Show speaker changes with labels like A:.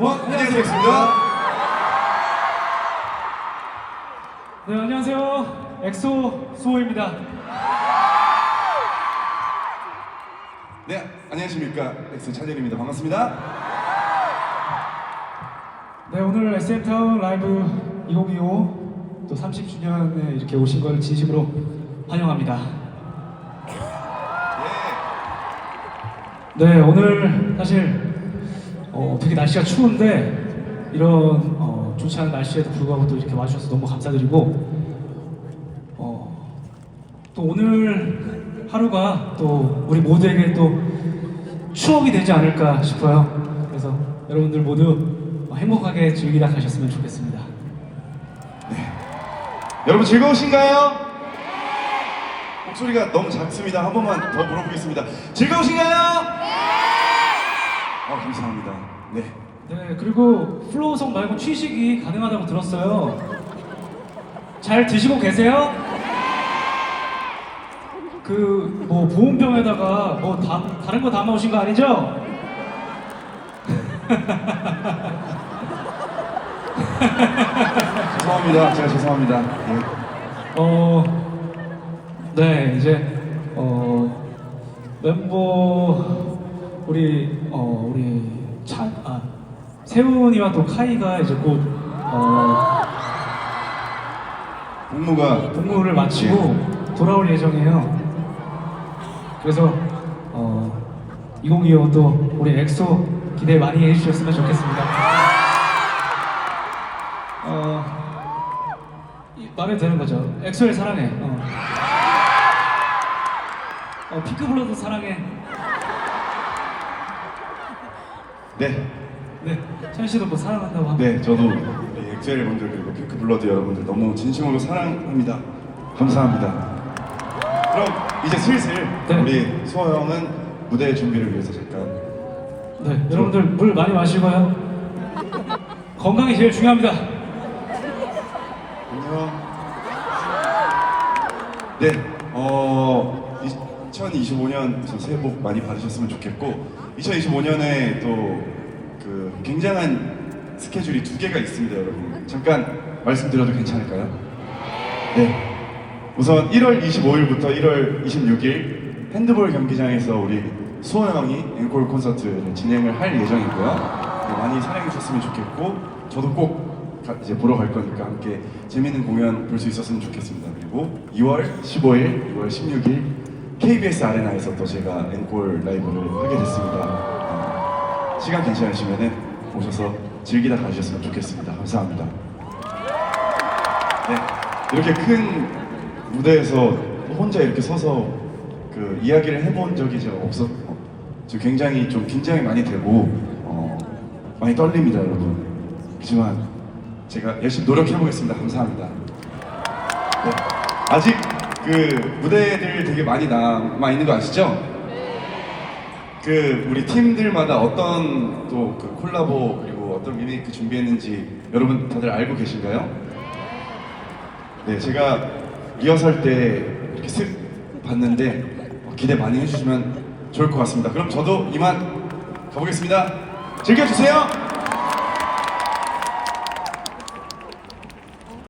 A: 원 안녕하세요.
B: 네, 안녕하세요. 엑소 수호입니다.
A: 네, 안녕하십니까. 엑소 찬열입니다. 반갑습니다.
B: 네, 오늘 SM타운 라이브 2025 또 30주년에 이렇게 오신 걸 진심으로 환영합니다. 네, 오늘 사실 어, 되게 날씨가 추운데 이런 어, 좋지 않은 날씨에도 불구하고 또 이렇게 와주셔서 너무 감사드리고 어, 또 오늘 하루가 또 우리 모두에게 또 추억이 되지 않을까 싶어요. 그래서 여러분들 모두 행복하게 즐기다 가셨으면 좋겠습니다.
A: 여러분 즐거우신가요? 목소리가 너무 작습니다. 한 번만 더 물어보겠습니다. 즐거우신가요? 어, 감사합니다. 네.
B: 네, 그리고 플로우성 말고 취식이 가능하다고 들었어요. 잘 드시고 계세요? 그 뭐 보온병에다가 뭐 다, 다른 거 담아 오신 거 아니죠?
A: 죄송합니다. 제가 죄송합니다. 네.
B: 어, 네, 이제 어 멤버 우리 어 우리 찬 아, 세훈이와 또 카이가 이제 곧 어,
A: 복무가
B: 복무를 마치고 돌아올 예정이에요. 그래서 어, 2025 또 우리 엑소 기대 많이 해주셨으면 좋겠습니다. 어, 이- 말해도 되는 거죠. 엑소를 사랑해. 어. 어, 핑크블러드 사랑해.
A: 네.
B: 네, 찬 씨도 뭐 사랑한다고 하면.
A: 네, 저도 우리 엑셀 분들 그리고 핑크 블러드 여러분들 너무 진심으로 사랑합니다. 감사합니다. 그럼 이제 슬슬
B: 네.
A: 우리 수호 형은 무대 준비를 위해서 잠깐
B: 네, 여러분들 물 많이 마시고요. 건강이 제일 중요합니다.
A: 안녕. 네, 어 2025년 새해 복 많이 받으셨으면 좋겠고 2025년에 또 그 굉장한 스케줄이 두 개가 있습니다, 여러분. 잠깐 말씀드려도 괜찮을까요? 네. 우선 1월 25일부터 1월 26일 핸드볼 경기장에서 우리 수호 형이 앵콜 콘서트를 진행을 할 예정이고요. 네, 많이 사랑해 주셨으면 좋겠고 저도 꼭 가- 이제 보러 갈 거니까 함께 재밌는 공연 볼 수 있었으면 좋겠습니다. 그리고 2월 15일, 2월 16일 KBS 아레나에서 또 제가 앵콜 라이브를 하게 됐습니다. 어, 시간 괜찮으시면 오셔서 즐기다 가주셨으면 좋겠습니다. 감사합니다. 네, 이렇게 큰 무대에서 혼자 이렇게 서서 그 이야기를 해본 적이 제가 없었. 어, 저 굉장히 좀 긴장이 많이 되고 어, 많이 떨립니다, 여러분. 그렇지만 제가 열심히 노력해 보겠습니다. 감사합니다. 네, 아직 그 무대들 되게 많이 남아 있는 거 아시죠? 그 우리 팀들마다 어떤 또 그 콜라보 그리고 어떤 리메이크 준비했는지 여러분 다들 알고 계신가요? 네, 제가 리허설 때 이렇게 쓱 봤는데 어, 기대 많이 해주시면 좋을 것 같습니다. 그럼 저도 이만 가보겠습니다. 즐겨주세요.